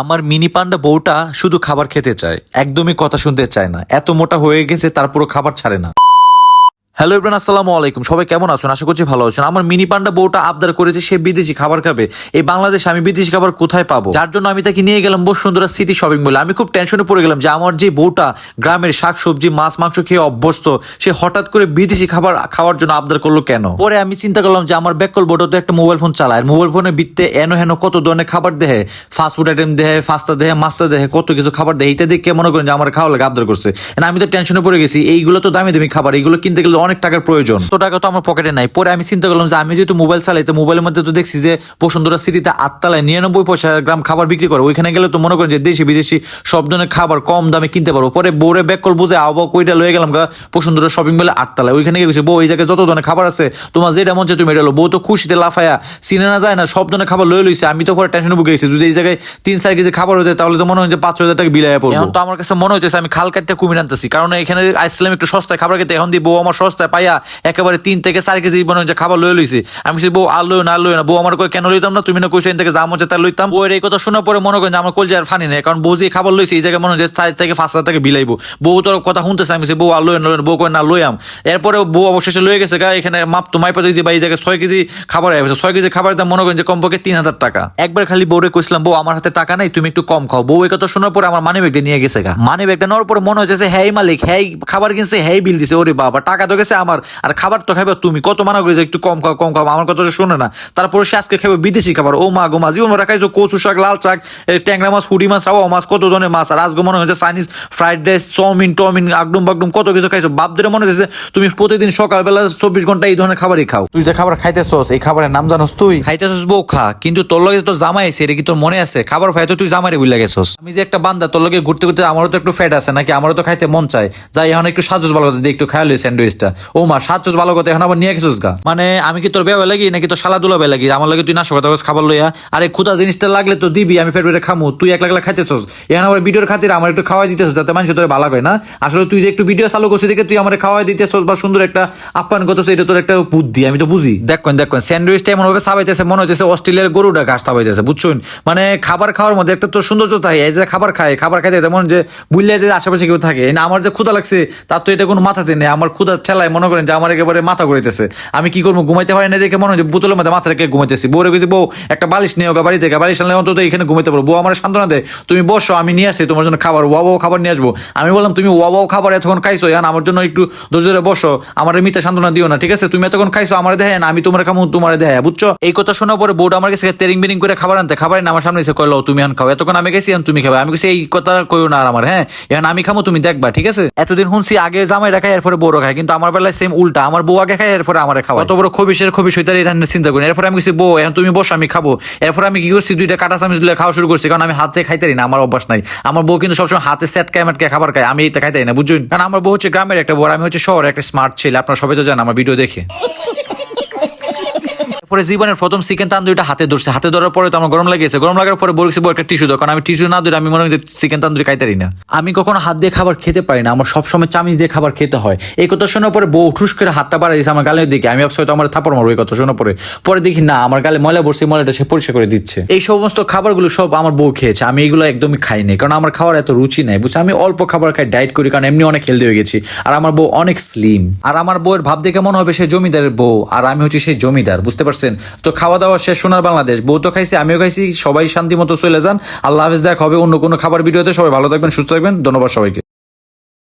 আমার মিনি পান্ডা বউটা শুধু খাবার খেতে চায়। একদমই কথা শুনতে চায় না। এত মোটা হয়ে গেছে, তার পুরো খাবার ছাড়ে না। হ্যালো ইব্রান আসসালামু আলাইকুম। সবাই কেমন আছেন? আশা করছি ভালো আছেন। আমার মিনি পান্ডা বউটা আবদার করেছে, সে বিদেশি খাবার খাবে। এই বাংলাদেশে আমি বিদেশি খাবার কোথায় পাবো? যার জন্য আমি তাকে নিয়ে গেলাম বসুন্ধরা সিটি শপিং মলে। আমি খুব টেনশনে পড়ে গেলাম যে আমার যে বউটা গ্রামের শাক, সবজি, মাছ, মাংস খেয়ে অভ্যস্ত, সে হঠাৎ করে বিদেশি খাবার খাওয়ার জন্য আবদার করল কেন? পরে আমি চিন্তা করলাম যে আমার ব্যাকল বউটা তো একটা মোবাইল ফোন চালায়। মোবাইল ফোনের বিত্তে এনো হেন কত ধরনের খাবার দেহে? ফাস্ট ফুড আইটেম দেহে ফাস্তা দেহে মাস্তা দেহে, কত কিছু খাবার দেহে এটা দেখে মনে করেন যে আমার খাওয়া লাগে আবদার করছে। আমি তো টেনশনে পড়ে গেছি, এইগুলো তো দামি দামি খাবার, এইগুলো কিনতে গেলে অনেক টাকার প্রয়োজন। তো টাকা তো আমার পকেটে নাই। পরে আমি চিন্তা করলাম যে আমি যেহেতু মোবাইল চালাই তো মোবাইলের মধ্যে তো দেখছি যে বসুন্ধরা সিটিতে আটতলায় নিরানব্বই পয়সা গ্রাম খাবার বিক্রি করে। ওইখানে গেলে তো মনে করেন যে দেশি বিদেশি সব ধরনের খাবার কম দামে কিনতে পারব। পরে বোরে ব্যাক কল বুঝে আবহাওয়া কইটা লয়ে গেলাম গা বসুন্ধরা শপিং মলে আটতলায়। ওইখানে গেছি বউ এই জায়গায় যত ধরনের খাবার আছে তোমার যেটা মন তুমি এটা। বউ তো খুশিতে লাফায়া চিনে না যায় না সব ধরনের খাবার লয়ে লইছে। আমি তো পরে টেনশনে বুকে গেছি। যদি এই জায়গায় তিন চার কেজি খাবার হতে তাহলে তো মনে হয় যে পাঁচ হাজার টাকা বিলাইয়া পড়ব। এখন তো আমার কাছে মনে হইতেছে আমি খাল কাটতে কুমির আনতেছি। কারণ এখানে আইসলাম একটু সস্তায় খাবার খেতে। এখন দিয়ে বউ আমার সস্তায় পাইয়া একেবারে তিন থেকে চার কেজি মনে যে খাবার লয়ে লইছি। আমি বউ, আর লই না লই না। বউ আমার কেন লইতাম না? তুমি না কইছো থেকে যা মনে তার লইতাম। বউয়ের এই কথা শোনার পরে মনে করেন যে আমার কলজার ফানি নেই, কারণ বউ যে খাবার লইছে এই জায়গায় মনে হয় চার থেকে পাঁচ হাজার টাকা বিলাইবো। বউ তোর কথা শুনতেছে আমি বউ, আর লই না লই। বউ কই না, লইয়াম। এরপরে বউ অবশেষে লয়ে গেছে গা, এখানে মাপ তো মাইপা দিতে বা এই জায়গায় ছয় কেজি খাবার হয়ে গেছে। ছয় কেজি খাবার দাম মনে করেন যে কমপক্ষে তিন হাজার টাকা। একবার খালি বউরে কইছিলাম, বউ, আমার হাতে টাকা নাই, তুমি একটু কম খাও। বউ এই কথা শোনার পরে আমার মানি ব্যাগটা নিয়ে গেছে গা। মানি ব্যাগটা নেওয়ার পরে মনে হচ্ছে হ্যাঁ মালিক হ্যাঁ খাবার কিনছে হ্যাঁ বিল দিছে। ওরে বাবা, টাকা তো গেছে আমার। আর খাবার তো খাবে তুমি। কত মানা করেছে একটু কম খাও কম খাও। আমার কথা তো শোনে না। তারপরে সে আজকে খাবে বিদেশি খাবার। ও মা গো মা জীবন খাইছো কচু শাক লাল শাক ট্যাংরা মাছ ফুটি মাছ রাওয়া মাছ কত ধরনের মাছ। আর আজকে মনে হচ্ছে চাইনিজ ফ্রাইড রাইস চাউমিন টমিন আগডুম বাগডুম কত কিছু খাইছো। বাপ ধরে মনে হচ্ছে তুমি প্রতিদিন সকালবেলা চব্বিশ ঘণ্টা এই ধরনের খাবারই খাও। তুই যে খাবার খাইতেছস এই খাবারের নাম জানোস তুই? খাইতেছস বউ খা কিন্তু তোর লগে তোর জামাই আছে এটা কি তোর মনে আছে? খাবার খাই তো তুই জামাইরে বুঝলে গেছস। আমি যে একটা বান্দা তোর লগে ঘুরতে ঘুরতে আমারও তো একটু ফ্যাট আছে নাকি আমারও তো খাইতে মন চায়? যাই এখন একটু সাজস ভালো কথা দিয়ে একটু খাইলে স্যান্ডউইচটা। ও মা সাজস ভালো কথা এখন আবার নিয়ে গেছিস গা? মানে আমি কি তোর বেয়া লাগি নাকি তোর শালা দুলা বেয়া লাগি আমার লাগে তুই না সকাল খাবার লইয়া আরে ক্ষুদা জিনিসটা লাগলে তো দিবি আমি ফেটে খামু তুই একলা একলা খাইতেছস। এখন আবার ভিডিওর খাতির আমার একটু খাওয়াই দিতেছস যাতে মানুষ তোর ভালো হয় না? আসলে তুই যে একটু ভিডিও চালু করছিস দেখে তুই আমার খাওয়াই দিতেছস বা সুন্দর একটা আপ্যায়ন করতেছ এটা তোর একটা বুদ্ধি আমি তো বুঝি। দেখুন দেখুন স্যান্ডউইচটা এমন ভাবে সাবাইতেছে মনে হইতেছে অস্ট্রেলিয়ার গরুটা ঘাস সাবাইতেছে বুঝছুন মানে খাবার খাওয়ার মধ্যে একটা তো সৌন্দর্য থাকে এই যে খাবার খায় খাবার খাইতে তেমন যে বুঝলে যে আশেপাশে কেউ থাকে। না আমার যে ক্ষুদা লাগছে তার তো এটা কোনো মাথাতে নেই আমার ক্ষুদা ঠেলায় মনে করেন যে আমার একেবারে মাথা ঘুরাইতেছে। আমি কি করব, ঘুমাইতে পারি না দেখে মনে হয় বোতলের মধ্যে মাথা রেখে ঘুমাইতেছি। বউ রেখেছি বউ, একটা বালিশ নিয়ে বাড়ি থেকে, বালিশ আনলে অন্তত এখানে ঘুমাইতে পারব। বউ আমার সান্ত্বনা দেয়, তুমি বসো, আমি নিয়ে আসি, তোমার জন্য খাবার ওয়াবাও খাবার নিয়ে আসব। আমি বললাম, তুমি ওয়াবাও খাবার এতক্ষণ খাইছো, এখন আমার জন্য একটু ধরে বসো, আমার মিথ্যা সান্ত্বনা দিও না, ঠিক আছে? তুমি এতক্ষণ খাইছো, আমার দেখেন আমি তোমার খামু, তোমার দেয় বুঝছ? এই কথা শোনার পরে বোর্ড আমার কাছে তেরিং বেরিং করে খাবার আনতে, খাবার না আমার সামনে এসে কইলো তুমি এখন খাও। এতক্ষণ আমি গেছি তুমি খাবে। আমি কিছু এই কথা কইও না আর আমার হ্যাঁ? এখন আমি খামো, তুমি দেখবা, ঠিক আছে? এতদিন শুনছি, আগে জামাই রাখাই এরপরে বড় খায়, কিন্তু আমার বেলায় সেম উল্টা। আমার বউ আগে খায়, এরপরে আমার খাওয়া অত বড় খবিসের খবিস হইতার এটা চিন্তা করি। এরপরে আমি বউ, এখন তুমি বসো, আমি খাব। এরপর আমি কি করছি, দুইটা কাটা চামিচ দিলে খাওয়া শুরু করছি, কারণ আমি হাতে খাইতে না, আমার অভ্যাস নাই। আমার বউ কিন্তু সবসময় হাতে সেট খায় মেটকে খাবার খায়, আমি এটা খাইতে না বুঝুন কারণ আমার বউ হচ্ছে গ্রামের একটা বড়, আমি হচ্ছে শহরের একটা স্মার্ট ছেলে, আপনারা সবাই তো জানেন, আমার ভিডিও দেখে। পরে জীবনের প্রথম চিকেন তান্দুরিটা হাতে ধরছে। হাতে ধরার পরে তো আমার গরম লেগেছে। গরম লাগার পরে বলছি, বউ, একটা টিস্যু দাও। কারণ আমি টিস্যু না ধরে আমি মনে হয় চিকেন তান্দুরি খাইতে না। আমি কখনো হাত দিয়ে খাবার খেতে পারি না। আমার সবসময় চামিচ দিয়ে খাবার খেতে হয়। এই কথা শোনার পরে বউ ঠুস করে হাতটা বাড়াই দিয়েছে আমার গালের দিকে। আমি ভাবছি হয়তো আমার থাপড় মারবো এই কথা শোনার পরে। পরে দেখি, না, আমার গালে ময়লা বসে ময়লাটা সে পরিষ্কার করে দিচ্ছে। এই সমস্ত খাবারগুলো সব আমার বউ খেয়েছে। আমি এগুলো একদমই খাই খাইনি কারণ আমার খাওয়ার এত রুচি নাই। বুঝছি? আমি অল্প খাবার খাই ডায়েট করি, কারণ এমনি অনেক হেলদি হয়ে গেছি। আর আমার বউ অনেক স্লিম আর আমার বউয়ের ভাব দেখে মনে হবে সে জমিদারের বউ। আর আমি হচ্ছি সেই জমিদার। বুঝতে পারছেন তো খাওয়া দাওয়া শেষ সোনার বাংলাদেশ। বউ তো খাইছি, আমিও খাইছি, সবাই শান্তি মতো চলে যান। আল্লাহ হাফেজ, দেখ হবে অন্য কোনো খাবার ভিডিওতে। সবাই ভালো থাকবেন, সুস্থ থাকবেন। ধন্যবাদ সবাইকে।